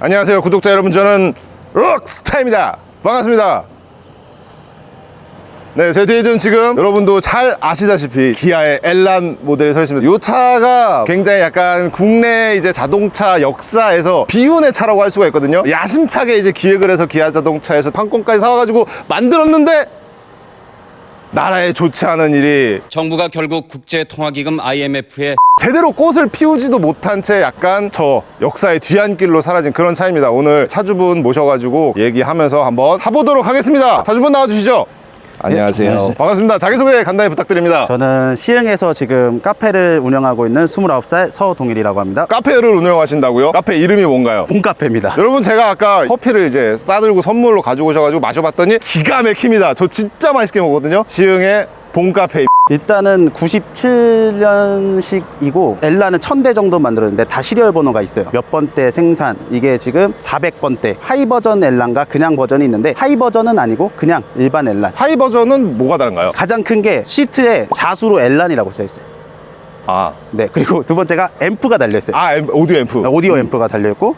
안녕하세요 구독자 여러분 저는 록스타입니다 반갑습니다 네, 제 뒤에는 지금 여러분도 잘 아시다시피 기아의 엘란 모델이 서 있습니다. 이 차가 굉장히 약간 국내 이제 자동차 역사에서 비운의 차라고 할 수가 있거든요. 야심차게 이제 기획을 해서 기아 자동차에서 판권까지 사와가지고 만들었는데 나라에 좋지 않은 일이 정부가 결국 국제통화기금 IMF에 제대로 꽃을 피우지도 못한 채 약간 저 역사의 뒤안길로 사라진 그런 차입니다. 오늘 차주분 모셔가지고 얘기하면서 한번 타보도록 하겠습니다. 차주분 나와주시죠. 안녕하세요. 안녕하세요. 반갑습니다. 자기소개 간단히 부탁드립니다. 저는 시흥에서 지금 카페를 운영하고 있는 29살 서동일이라고 합니다. 카페를 운영하신다고요? 카페 이름이 뭔가요? 봄카페입니다. 여러분 제가 아까 커피를 이제 싸들고 선물로 가지고 오셔가지고 마셔봤더니 기가 막힙니다. 저 진짜 맛있게 먹거든요. 시흥의 봄카페. 일단은 97년식이고 엘라는 1000대 정도 만들었는데 다 시리얼 번호가 있어요. 몇 번대 생산. 이게 지금 400번대. 하이 버전 엘란과 그냥 버전이 있는데 하이 버전은 아니고 그냥 일반 엘란. 하이 버전은 뭐가 다른가요? 가장 큰 게 시트에 자수로 엘란이라고 써 있어요. 아, 네. 그리고 두 번째가 앰프가 달려 있어요. 아 앰- 오디오 앰프. 오디오 앰프가 달려 있고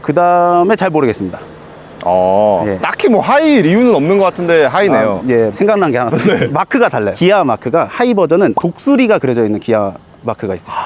그 다음에 잘 모르겠습니다. 어, 예. 딱히 뭐 하이 이유는 없는 것 같은데 하이네요. 아, 예, 생각난 게 하나. 마크가 달라요. 기아 마크가 하이 버전은 독수리가 그려져 있는 기아 마크가 있어요.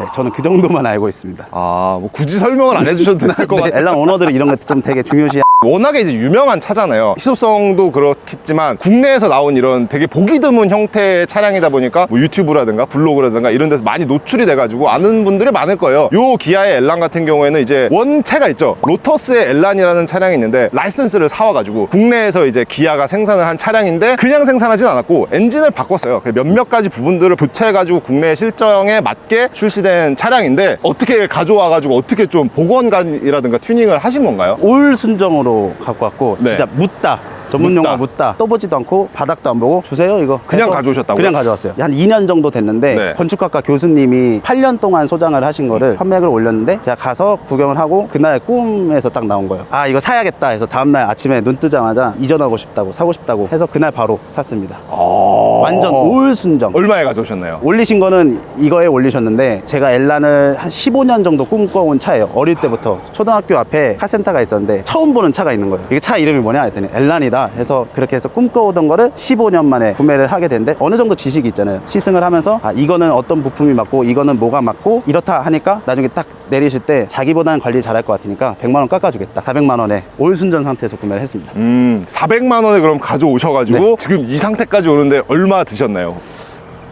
네, 저는 그 정도만 알고 있습니다. 아, 뭐 굳이 설명을 안 해주셔도 됐을 것 네, 같아요. 엘란 오너들이 이런 거좀 되게 중요시. 워낙에 이제 유명한 차잖아요. 희소성도 그렇겠지만 국내에서 나온 이런 되게 보기 드문 형태의 차량이다 보니까 뭐 유튜브라든가 블로그라든가 이런 데서 많이 노출이 돼가지고 아는 분들이 많을 거예요. 요 기아의 엘란 같은 경우에는 이제 원체가 있죠. 로터스의 엘란이라는 차량이 있는데 라이센스를 사와가지고 국내에서 이제 기아가 생산을 한 차량인데 그냥 생산하진 않았고 엔진을 바꿨어요. 그 몇몇 가지 부분들을 교체해가지고 국내 실정에 맞게 출시된 차량인데 어떻게 가져와가지고 어떻게 좀 복원관이라든가 튜닝을 하신 건가요? 올 순정으로 갖고 왔고 네. 진짜 묻다. 전문 묻다. 용어 묻다. 떠보지도 않고 바닥도 안 보고 주세요 이거. 그냥 해서 가져오셨다고요? 그냥 가져왔어요. 한 2년 정도 됐는데 네. 건축학과 교수님이 8년 동안 소장을 하신 거를 판매를 올렸는데 제가 가서 구경을 하고 그날 꿈에서 딱 나온 거예요. 아 이거 사야겠다 해서 다음날 아침에 눈 뜨자마자 이전하고 싶다고 사고 싶다고 해서 그날 바로 샀습니다. 완전 올 순정. 얼마에 가져오셨나요? 올리신 거는 이거에 올리셨는데 제가 엘란을 한 15년 정도 꿈꿔온 차예요. 어릴 때부터 초등학교 앞에 카센터가 있었는데 처음 보는 차가 있는 거예요. 이게 차 이름이 뭐냐 했더니 엘란이다 해서 그렇게 해서 꿈꿔오던 거를 15년 만에 구매를 하게 됐는데 어느 정도 지식이 있잖아요. 시승을 하면서 아 이거는 어떤 부품이 맞고 이거는 뭐가 맞고 이렇다 하니까 나중에 딱 내리실 때 자기보다는 관리 잘할 것 같으니까 100만 원 깎아주겠다. 400만 원에 올 순전 상태에서 구매를 했습니다. 음, 400만 원에 그럼 가져오셔가지고 네. 지금 이 상태까지 오는데 얼마 드셨나요?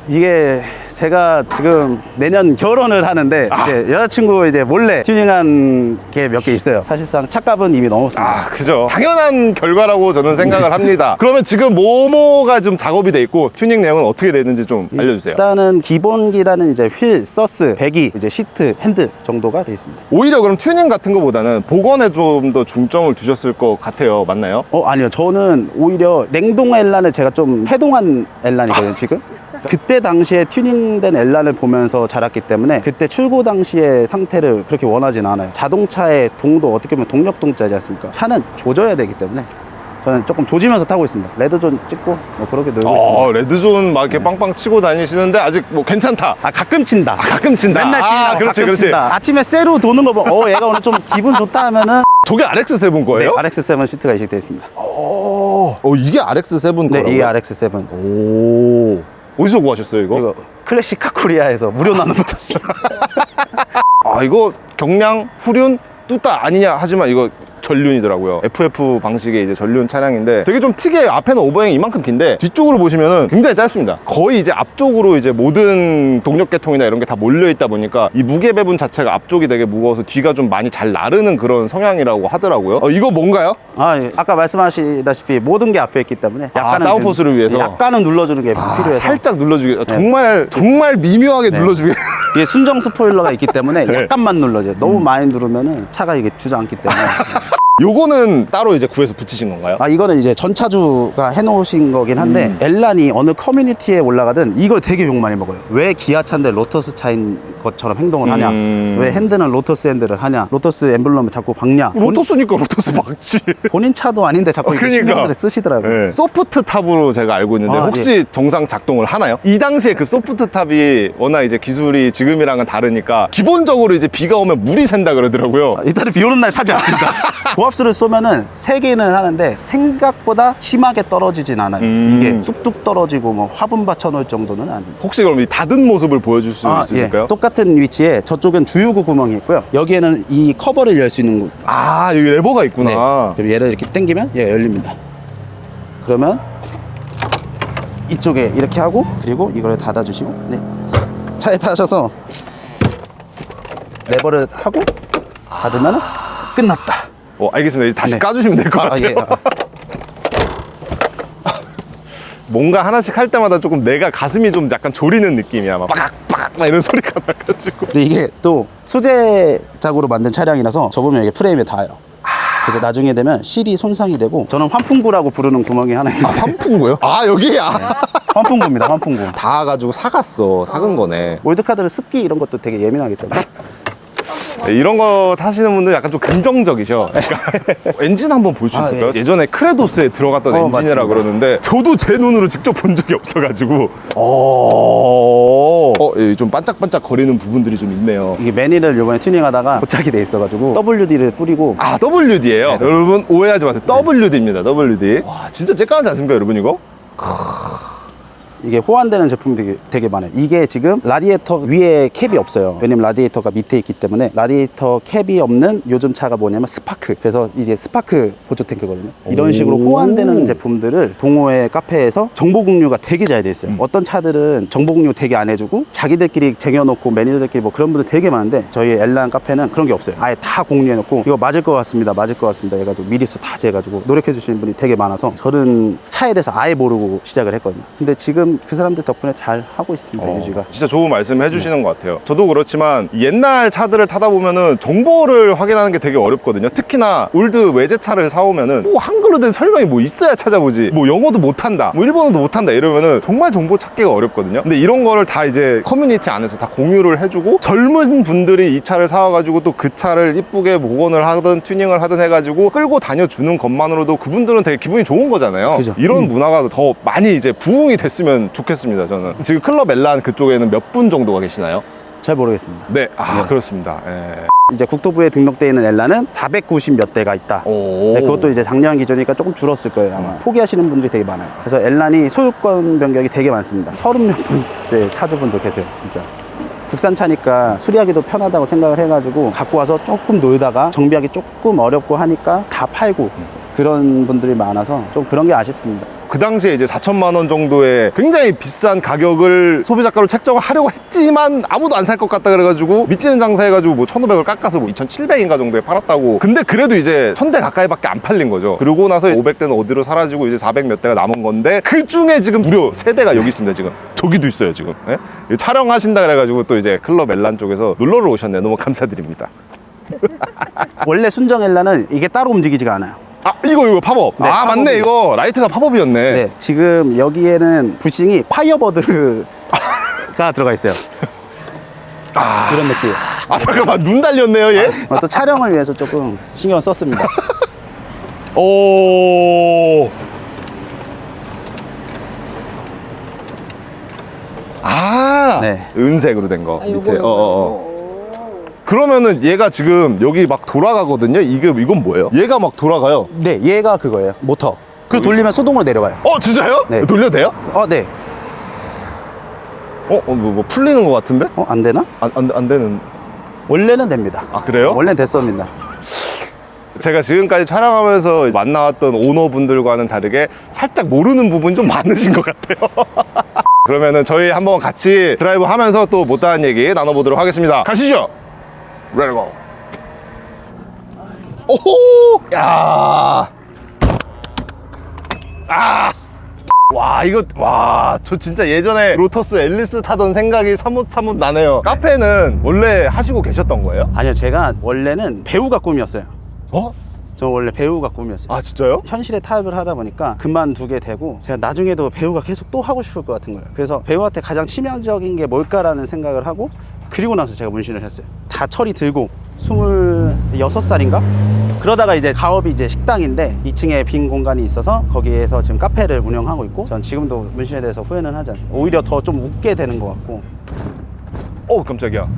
이게 제가 지금 내년 결혼을 하는데 아. 이제 여자친구 이제 몰래 튜닝한 게 몇 개 있어요. 사실상 차값은 이미 넘었습니다. 아, 그죠. 당연한 결과라고 저는 생각을 합니다. 그러면 지금 뭐뭐가 좀 작업이 돼 있고 튜닝 내용은 어떻게 되는지 좀 알려주세요. 일단은 기본기라는 이제 휠, 서스, 배기, 이제 시트, 핸들 정도가 돼 있습니다. 오히려 그럼 튜닝 같은 것보다는 복원에 좀 더 중점을 두셨을 것 같아요. 맞나요? 어 아니요, 저는 오히려 냉동 엘란을 제가 좀 해동한 엘란이거든요 지금. 그때 당시에 튜닝된 엘란을 보면서 자랐기 때문에 그때 출고 당시의 상태를 그렇게 원하진 않아요. 자동차의 동도 어떻게 보면 동력 동자지 않습니까? 차는 조져야 되기 때문에 저는 조금 조지면서 타고 있습니다. 레드존 찍고 뭐 그렇게 놀고 있습니다. 어, 레드존 막 이렇게 빵빵 치고 다니시는데 아직 뭐 괜찮다. 아 가끔 친다. 가끔 친다. 맨날 아, 않고 그렇지, 가끔 그렇지. 친다. 아침에 쇠로 도는 거 보면 어 얘가 오늘 좀 기분 좋다 하면은 저게 RX7 네, 거예요? RX7 시트가 이식되어 있습니다. 어, 어, 이게 RX7 네, 거라고요? 이게 RX7. 오. 어디서 구하셨어요, 이거? 이거 클래식 카 코리아에서 무료 나눠 붙었어. 아 이거 경량 후륜 뚜따 아니냐 하지만 이거 전륜이더라고요. FF 방식의 이제 전륜 차량인데 되게 좀 특이해요. 앞에는 오버행이 이만큼 긴데 뒤쪽으로 보시면은 굉장히 짧습니다. 거의 이제 앞쪽으로 이제 모든 동력 계통이나 이런 게 다 몰려 있다 보니까 이 무게 배분 자체가 앞쪽이 되게 무거워서 뒤가 좀 많이 잘 나르는 그런 성향이라고 하더라고요. 어, 이거 뭔가요? 아, 예. 아까 말씀하시다시피 모든 게 앞에 있기 때문에 약간은 아, 다운포스를 좀- 위해서? 약간은 눌러주는 게 아, 필요해서 살짝 눌러주게 정말 정말 미묘하게 눌러주게 이게 순정 스포일러가 있기 때문에 네. 약간만 눌러줘요. 너무 많이 누르면은 차가 이게 주저앉기 때문에 요거는 따로 이제 구해서 붙이신 건가요? 아 이거는 이제 전차주가 해놓으신 거긴 한데 음. 엘란이 어느 커뮤니티에 올라가든 이걸 되게 욕 많이 먹어요 왜 기아차인데 로터스 차인 것처럼 행동을 하냐 음. 왜 핸드는 로터스 핸드를 하냐 로터스 엠블럼을 자꾸 박냐 본- 로터스니까 로터스 막지. 본인 차도 아닌데 자꾸 어, 이렇게 그러니까. 신경을 쓰시더라고요 네. 소프트 탑으로 제가 알고 있는데 아, 혹시 정상 작동을 하나요? 이 당시에 그 소프트 탑이 워낙 이제 기술이 지금이랑은 다르니까 기본적으로 이제 비가 오면 물이 샌다 그러더라고요. 아, 이따를 비 오는 날 타지 않습니다 고압수를 쏘면은 세 개는 하는데 생각보다 심하게 떨어지진 않아요 음. 이게 뚝뚝 떨어지고 뭐 화분 받쳐놓을 정도는 아닙니다 혹시 그럼 이 닫은 모습을 보여줄 수 있으실까요? 예. 똑같은 위치에 저쪽은 주유구 구멍이 있고요 여기에는 이 커버를 열 수 있는 곳아 여기 레버가 있구나. 네. 그럼 얘를 이렇게 당기면 얘가 열립니다. 그러면 이쪽에 이렇게 하고 그리고 이걸 닫아주시고 네. 차에 타셔서 레버를 하고 닫으면 끝났다. 어, 알겠습니다. 이제 다시 네. 까주시면 될 것 아, 같아요. 예. 아, 뭔가 하나씩 할 때마다 조금 내가 가슴이 좀 약간 졸이는 느낌이야. 막 빠각빠각 막 이런 소리가 나가지고. 근데 이게 또 수제작으로 만든 차량이라서 접으면 이게 프레임에 닿아요. 그래서 나중에 되면 실이 손상이 되고 저는 환풍구라고 부르는 구멍이 하나 있는데 환풍구요? 아 여기야. 환풍구입니다. 환풍구. 닿아가지고 사갔어. 사근 거네. 올드카들은 습기 이런 것도 되게 예민하기 때문에 네, 이런 거 타시는 분들 약간 좀 긍정적이셔. 그러니까 엔진 한번 볼 수 아, 있을까요? 예. 예전에 크레도스에 들어갔던 어, 엔진이라 맞습니다. 그러는데 저도 제 눈으로 직접 본 적이 없어가지고 어, 어, 예, 좀 반짝반짝 거리는 부분들이 좀 있네요. 이게 매니를 이번에 튜닝하다가 고착이 돼 있어가지고 WD를 뿌리고 아 WD예요. 여러분 오해하지 마세요. WD입니다. WD. 와 진짜 째까하지 않습니까, 여러분 이거? 이게 호환되는 제품이 되게, 되게 많아요. 이게 지금 라디에이터 위에 캡이 없어요. 왜냐면 라디에이터가 밑에 있기 때문에 라디에이터 캡이 없는 요즘 차가 뭐냐면 스파크. 그래서 이제 스파크 보조 탱크거든요. 이런 식으로 오. 호환되는 제품들을 동호회 카페에서 정보 공유가 되게 잘 돼 있어요. 어떤 차들은 정보 공유 되게 안 해주고 자기들끼리 쟁여놓고 매니저들끼리 뭐 그런 분들 되게 많은데 저희 엘란 카페는 그런 게 없어요. 아예 다 공유해놓고 이거 맞을 것 같습니다. 맞을 것 같습니다. 해가지고 미리수 다 재가지고 노력해 주시는 분이 되게 많아서 저는 차에 대해서 아예 모르고 시작을 했거든요. 근데 지금 그 사람들 덕분에 잘 하고 있습니다. 어, 유지가. 진짜 좋은 말씀 해주시는 것 같아요. 저도 그렇지만 옛날 차들을 타다 보면은 정보를 확인하는 게 되게 어렵거든요. 특히나 올드 외제차를 사오면은 뭐 한글로 된 설명이 뭐 있어야 찾아보지. 뭐 영어도 못한다. 뭐 일본어도 못한다. 이러면은 정말 정보 찾기가 어렵거든요. 근데 이런 거를 다 이제 커뮤니티 안에서 다 공유를 해주고 젊은 분들이 이 차를 사와가지고 또 그 차를 이쁘게 복원을 하든 튜닝을 하든 해가지고 끌고 다녀주는 것만으로도 그분들은 되게 기분이 좋은 거잖아요. 그죠. 이런 문화가 더 많이 이제 부흥이 됐으면 좋겠습니다. 저는 지금 클럽 엘란 그쪽에는 몇 분 정도가 계시나요? 잘 모르겠습니다. 네, 아 그렇습니다. 예. 이제 국토부에 등록되어 있는 엘라는 490 몇 대가 있다. 오. 네, 그것도 이제 작년 기준이니까 조금 줄었을 거예요 아마 포기하시는 분들이 되게 많아요 그래서 엘란이 소유권 변경이 되게 많습니다 서른 몇 분대 차주분도 계세요 진짜 국산 차니까 수리하기도 편하다고 생각을 해가지고 갖고 와서 조금 놀다가 정비하기 조금 어렵고 하니까 다 팔고 그런 분들이 많아서 좀 그런 게 아쉽습니다 그 당시에 이제 4천만 원 정도의 굉장히 비싼 가격을 소비자가로 책정을 하려고 했지만 아무도 안 살 것 같다 그래가지고 밑지는 장사 해가지고 뭐 1,500을 깎아서 뭐 2,700인가 정도에 팔았다고. 근데 그래도 이제 1,000대 가까이밖에 안 팔린 거죠. 그러고 나서 500대는 어디로 사라지고 이제 400 몇 대가 남은 건데 그 중에 지금 무려 3대가 여기 있습니다. 지금 저기도 있어요. 지금 예? 이거 촬영하신다 그래가지고 또 이제 클럽 엘란 쪽에서 놀러를 오셨네요. 너무 감사드립니다. 원래 순정 엘라는 이게 따로 움직이지가 않아요 아 이거 이거 팝업. 네, 아 맞네 팝업이요. 이거 라이트가 팝업이었네. 네 지금 여기에는 부싱이 파이어버드가 들어가 있어요 그런 느낌 아 잠깐만 눈 달렸네요 얘. 어, 또 촬영을 위해서 조금 신경을 썼습니다. 오. 아, 네. 은색으로 된 거. 아, 요거, 밑에. 요거, 어, 어, 어. 그러면은 얘가 지금 여기 막 돌아가거든요. 이게 이건 뭐예요? 얘가 막 돌아가요. 네, 얘가 그거예요. 모터. 그리고 돌리면 수동으로 내려가요. 어, 진짜요? 네. 돌려도 돼요? 어, 네. 어, 어, 뭐, 뭐 풀리는 것 같은데? 어, 안 되나? 안, 안, 안 되는. 원래는 됩니다. 아, 그래요? 원래는 됐습니다. 제가 지금까지 촬영하면서 만나왔던 오너분들과는 다르게 살짝 모르는 부분이 좀 많으신 것 같아요. 그러면은 저희 한번 같이 드라이브 하면서 또 못다한 얘기 나눠보도록 하겠습니다. 가시죠! 레고! 오호! 야! 아! 와 이거 와 저 진짜 예전에 로터스 앨리스 타던 생각이 사뭇사뭇 나네요 카페는 원래 하시고 계셨던 거예요? 아니요, 제가 원래는 배우가 꿈이었어요. 어? 저 원래 배우가 꿈이었어요. 아 진짜요? 현실에 타협을 하다 보니까 그만두게 되고 제가 나중에도 배우가 계속 또 하고 싶을 것 같은 거예요. 그래서 배우한테 가장 치명적인 게 뭘까라는 생각을 하고 그리고 나서 제가 문신을 했어요. 다 철이 들고 26살인가? 그러다가 이제 가업이 이제 식당인데 2층에 빈 공간이 있어서 거기에서 지금 카페를 운영하고 있고 전 지금도 문신에 대해서 후회는 하지 않아요. 오히려 더 좀 웃게 되는 것 같고 어 깜짝이야.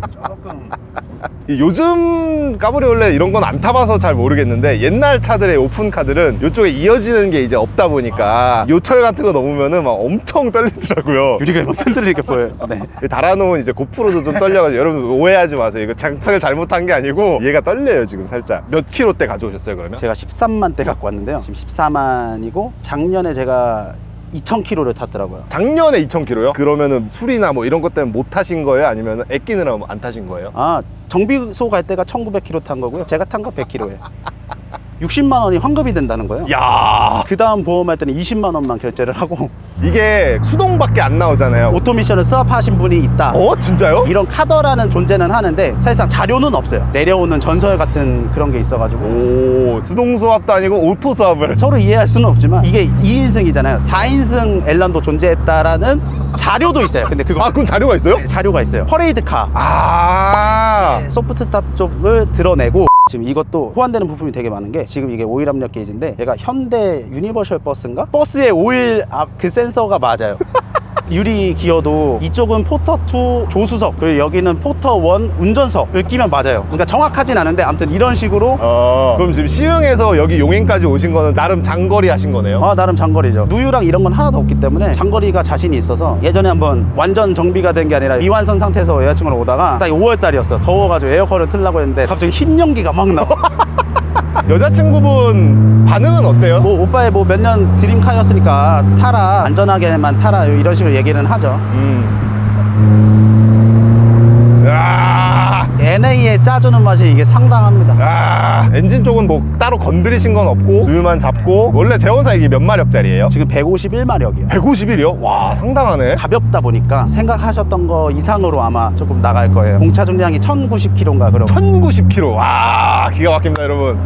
조금 이 요즘 까브리올레 이런 건 안 타봐서 잘 모르겠는데 옛날 차들의 오픈카들은 이쪽에 이어지는 게 이제 없다 보니까 요철 같은 거 넘으면은 막 엄청 떨리더라고요. 유리가 막 흔들리게 보여요. 네. 이 달아놓은 이제 고프로도 좀 떨려가지고 여러분 오해하지 마세요. 이거 장착을 잘못한 게 아니고 얘가 떨려요 지금 살짝. 몇 킬로 대 가져오셨어요 그러면? 제가 13만 대 갖고 왔는데요. 지금 14만이고 작년에 제가 2,000km를 탔더라고요. 작년에 2,000킬로요? 그러면은 술이나 뭐 이런 것 때문에 못 타신 거예요? 아니면 애끼느라 안 타신 거예요? 아 정비소 갈 때가 1,900km 탄 거고요. 제가 탄 거 100km예요. 60만 원이 환급이 된다는 거예요. 야 그 다음 보험할 때는 20만 원만 결제를 하고 이게 수동밖에 안 나오잖아요. 오토미션을 수합하신 분이 있다. 어 진짜요? 이런 카더라는 존재는 하는데 사실상 자료는 없어요. 내려오는 전설 같은 그런 게 있어가지고 오 수동 수압도 아니고 오토 수압을. 서로 이해할 수는 없지만 이게 2인승이잖아요. 4인승 엘란도 존재했다라는 자료도 있어요. 근데 그거 아 그럼 자료가 있어요? 자료가 있어요. 퍼레이드카 아 소프트탑 쪽을 드러내고 지금 이것도 호환되는 부품이 되게 많은 게 지금 이게 오일 압력 게이지인데 얘가 현대 유니버셜 버스인가? 버스의 오일 압 그 센서가 맞아요. 유리 기어도 이쪽은 포터 2 조수석 그리고 여기는 포터 1 운전석을 끼면 맞아요. 그러니까 정확하진 않은데 아무튼 이런 식으로 어, 그럼 지금 시흥에서 여기 용인까지 오신 거는 나름 장거리 하신 거네요? 아 나름 장거리죠. 누유랑 이런 건 하나도 없기 때문에 장거리가 자신이 있어서 예전에 한번 완전 정비가 된 게 아니라 미완성 상태에서 여자친구랑 오다가 딱 5월 달이었어. 더워가지고 에어컨을 틀려고 했는데 갑자기 흰 연기가 막 나와. 여자친구분 반응은 어때요? 뭐 오빠의 뭐 몇 년 드림카였으니까 타라 안전하게만 타라 이런 식으로 얘기는 하죠. 음. 아, NA에 짜주는 맛이 이게 상당합니다. 아, 엔진 쪽은 뭐 따로 건드리신 건 없고 우유만 잡고 원래 제원사 이게 몇 마력짜리예요? 지금 151마력이요. 151이요? 와 상당하네. 가볍다 보니까 생각하셨던 거 이상으로 아마 조금 나갈 거예요. 공차 중량이 1090km인가 그러고 1090km. 와 기가 막힙니다 여러분.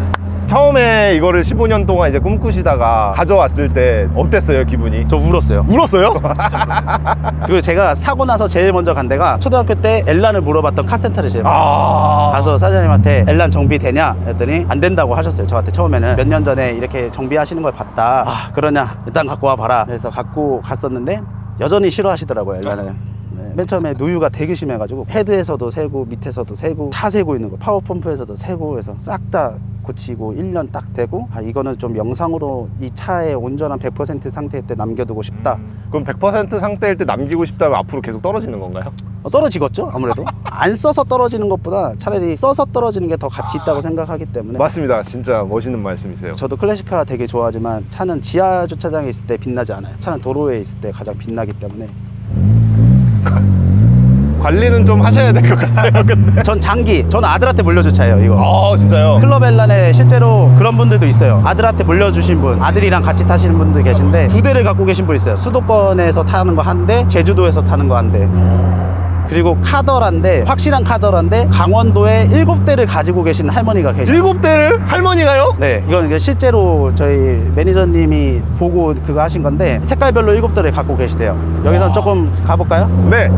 처음에 이거를 15년 동안 이제 꿈꾸시다가 가져왔을 때 어땠어요 기분이? 저 울었어요. 울었어요? 그리고 제가 사고 나서 제일 먼저 간 데가 초등학교 때 엘란을 물어봤던 카센터를 제일 먼저 아 가서 사장님한테 엘란 정비 되냐 했더니 안 된다고 하셨어요 저한테 처음에는 몇 년 전에 이렇게 정비하시는 걸 봤다 아 그러냐 일단 갖고 와봐라 그래서 갖고 갔었는데 여전히 싫어하시더라고요 엘란을 네. 맨 처음에 누유가 되게 심해가지고 헤드에서도 세고 밑에서도 세고 다 세고 있는 거 파워펌프에서도 세고 해서 싹 다 고치고 1년 딱 되고 아 이거는 좀 영상으로 이 차의 온전한 100% 상태 때 남겨두고 싶다 그럼 100% 상태일 때 남기고 싶다면 앞으로 계속 떨어지는 건가요? 어, 떨어지겠죠 아무래도 안 써서 떨어지는 것보다 차라리 써서 떨어지는 게 더 가치 있다고 생각하기 때문에 맞습니다. 진짜 멋있는 말씀이세요. 저도 클래식카 되게 좋아하지만 차는 지하 주차장에 있을 때 빛나지 않아요. 차는 도로에 있을 때 가장 빛나기 때문에 관리는 좀 하셔야 될 것 같아요. 근데. 전 장기, 저는 아들한테 물려준 차예요. 이거. 아 진짜요? 클럽 엘란에 실제로 그런 분들도 있어요. 아들한테 물려주신 분, 아들이랑 같이 타시는 분들 계신데 두 대를 갖고 계신 분 있어요. 수도권에서 타는 거 한 대, 제주도에서 타는 거 한 대. 그리고 카더란데 확실한 카더란데 강원도에 일곱 대를 가지고 계신 할머니가 계세요. 일곱 대를 할머니가요? 네, 이건 실제로 저희 매니저님이 보고 그거 하신 건데 색깔별로 일곱 대를 갖고 계시대요. 여기서 조금 가볼까요? 네.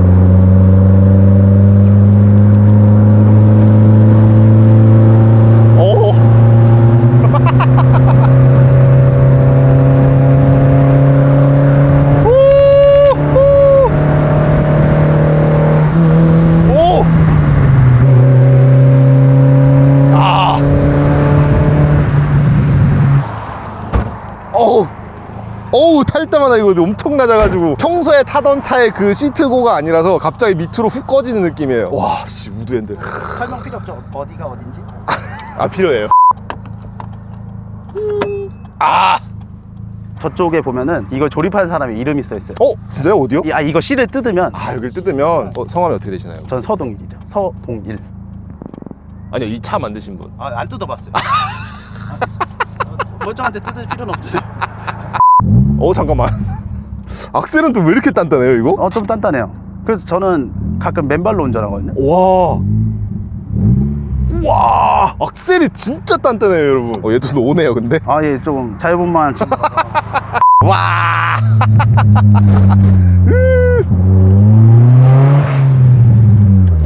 오. 오. 오. 아. 어우. 어우 탈 때마다 이거 엄청 낮아가지고 평소에 타던 차의 그 시트고가 아니라서 갑자기 밑으로 훅 꺼지는 느낌이에요 와 씨 우드핸들 설명 필요 없죠. 어디가 어딘지. 아 필요해요 아 저쪽에 보면은 이걸 조립한 사람의 이름이 써 있어요. 어? 진짜요? 어디요? 이- 아 이거 실을 뜯으면 아 여기를 뜯으면 어, 성함이 어떻게 되시나요? 전 서동일이죠. 서동일. 아니요 이 차 만드신 분 아, 안 뜯어봤어요. 멀쩡한데 뜯을 필요는 없죠. 어 잠깐만 악셀은 또 왜 이렇게 단단해요 이거? 어, 좀 단단해요. 그래서 저는 가끔 맨발로 운전하거든요. 와. 와. 와 악셀이 진짜 단단해요 여러분 어, 얘도 노네요 근데 아, 예, 좀 자유분만 좀. 와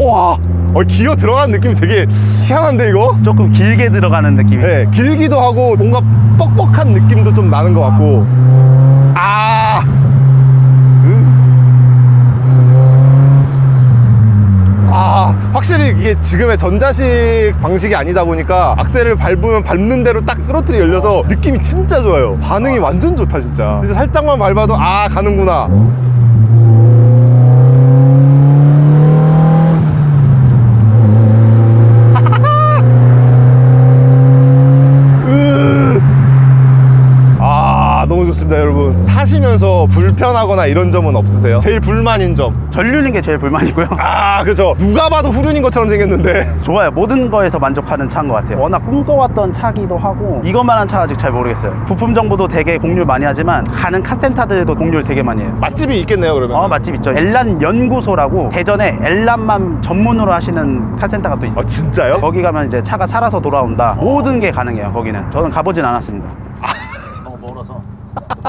와, 어, 기어 들어가는 느낌이 되게 희한한데 이거? 조금 길게 들어가는 느낌이. 네, 길기도 하고 뭔가 뻑뻑한 느낌도 좀 나는 것 같고. 아, 아, 확실히 이게 지금의 전자식 방식이 아니다 보니까 악셀을 밟으면 밟는 대로 딱 스로틀이 열려서 느낌이 진짜 좋아요. 반응이 완전 좋다 진짜. 그래서 살짝만 밟아도 아 가는구나. 아 너무 좋습니다 타시면서 불편하거나 이런 점은 없으세요? 제일 불만인 점. 전륜인 게 제일 불만이고요. 아 그죠 누가 봐도 후륜인 것처럼 생겼는데 좋아요. 모든 거에서 만족하는 차인 것 같아요. 워낙 꿈꿔왔던 차기도 하고 이것만한 차 아직 잘 모르겠어요. 부품 정보도 되게 공률 많이 하지만 가는 카센터들도 공률 되게 많이 해요. 맛집이 있겠네요 그러면 어 맛집 있죠. 엘란 연구소라고 대전에 엘란만 전문으로 하시는 카센터가 또 있어요. 아 진짜요? 거기 가면 이제 차가 살아서 돌아온다. 모든 게 가능해요. 거기는 저는 가보진 않았습니다.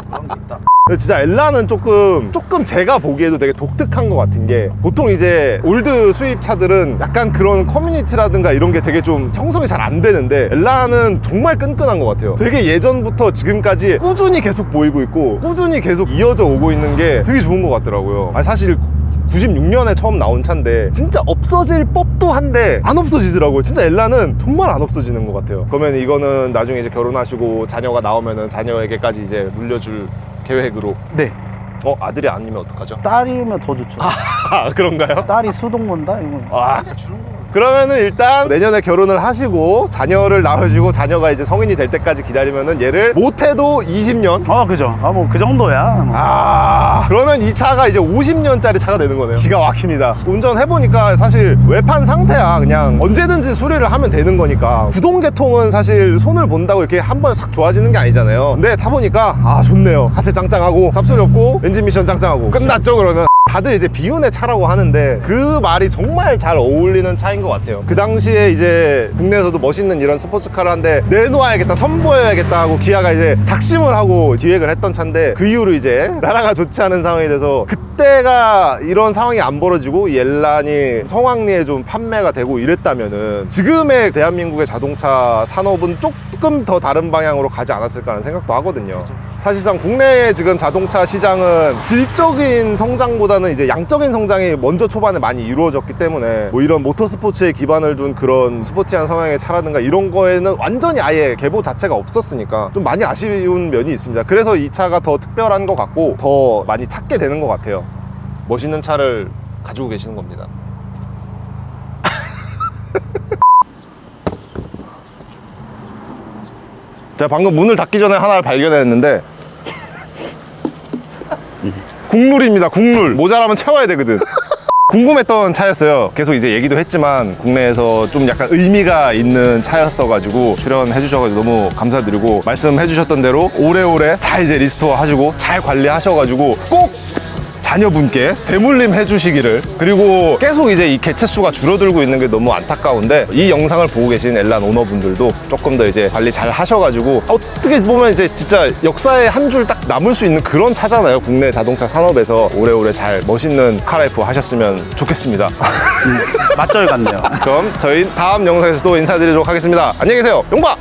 그런 게 있다. 근데 진짜 엘라는 조금 조금 제가 보기에도 되게 독특한 것 같은 게 보통 이제 올드 수입 차들은 약간 그런 커뮤니티라든가 이런 게 되게 좀 형성이 잘 안 되는데 엘라는 정말 끈끈한 것 같아요. 되게 예전부터 지금까지 꾸준히 계속 보이고 있고 꾸준히 계속 이어져 오고 있는 게 되게 좋은 것 같더라고요. 아니 사실 96년에 처음 나온 차인데 진짜 없어질 법도 한데 안 없어지더라고요. 진짜 엘라는 정말 안 없어지는 것 같아요. 그러면 이거는 나중에 이제 결혼하시고 자녀가 나오면은 자녀에게까지 이제 물려줄 계획으로 네. 어 아들이 아니면 어떡하죠? 딸이면 더 좋죠. 아 그런가요? 딸이 수동 건다 이거. 아 그러면은 일단 내년에 결혼을 하시고 자녀를 낳으시고 자녀가 이제 성인이 될 때까지 기다리면은 얘를 못해도 20년? 어 그죠. 아 뭐 그 정도야. 뭐. 아 그러면 이 차가 이제 50년짜리 차가 되는 거네요. 기가 막힙니다. 운전해보니까 사실 외판 상태야. 그냥 언제든지 수리를 하면 되는 거니까. 구동계통은 사실 손을 본다고 이렇게 한 번에 싹 좋아지는 게 아니잖아요. 근데 타보니까 아 좋네요. 하체 짱짱하고 잡소리 없고 엔진 미션 짱짱하고. 끝났죠 그러면 다들 이제 비운의 차라고 하는데 그 말이 정말 잘 어울리는 차인 것 같아요. 그 당시에 이제 국내에서도 멋있는 이런 스포츠카를 한데 내놓아야겠다, 선보여야겠다 하고 기아가 이제 작심을 하고 기획을 했던 차인데 그 이후로 이제 나라가 좋지 않은 상황이 돼서 그때가 이런 상황이 안 벌어지고 이 엘란이 성황리에 좀 판매가 되고 이랬다면은 지금의 대한민국의 자동차 산업은 조금 더 다른 방향으로 가지 않았을까 하는 생각도 하거든요. 사실상 국내의 지금 자동차 시장은 질적인 성장보다는 이제 양적인 성장이 먼저 초반에 많이 이루어졌기 때문에 뭐 이런 모터스포츠에 기반을 둔 그런 스포티한 성향의 차라든가 이런 거에는 완전히 아예 계보 자체가 없었으니까 좀 많이 아쉬운 면이 있습니다. 그래서 이 차가 더 특별한 것 같고 더 많이 찾게 되는 것 같아요. 멋있는 차를 가지고 계시는 겁니다. 제가 방금 문을 닫기 전에 하나를 발견했는데 국룰입니다 국룰. 모자라면 채워야 되거든. 궁금했던 차였어요. 계속 이제 얘기도 했지만 국내에서 좀 약간 의미가 있는 차였어가지고 출연해 주셔가지고 너무 감사드리고 말씀해 주셨던 대로 오래오래 잘 이제 리스토어 하시고 잘 관리하셔가지고 꼭 자녀분께 대물림 해주시기를. 그리고 계속 이제 이 개체 수가 줄어들고 있는 게 너무 안타까운데 이 영상을 보고 계신 엘란 오너분들도 조금 더 이제 관리 잘 하셔가지고 어떻게 보면 이제 진짜 역사의 한줄 딱 남을 수 있는 그런 차잖아요. 국내 자동차 산업에서 오래오래 잘 멋있는 카라이프 하셨으면 좋겠습니다. 맞절 같네요. 그럼 저희 다음 영상에서 또 인사드리도록 하겠습니다. 안녕히 계세요. 용바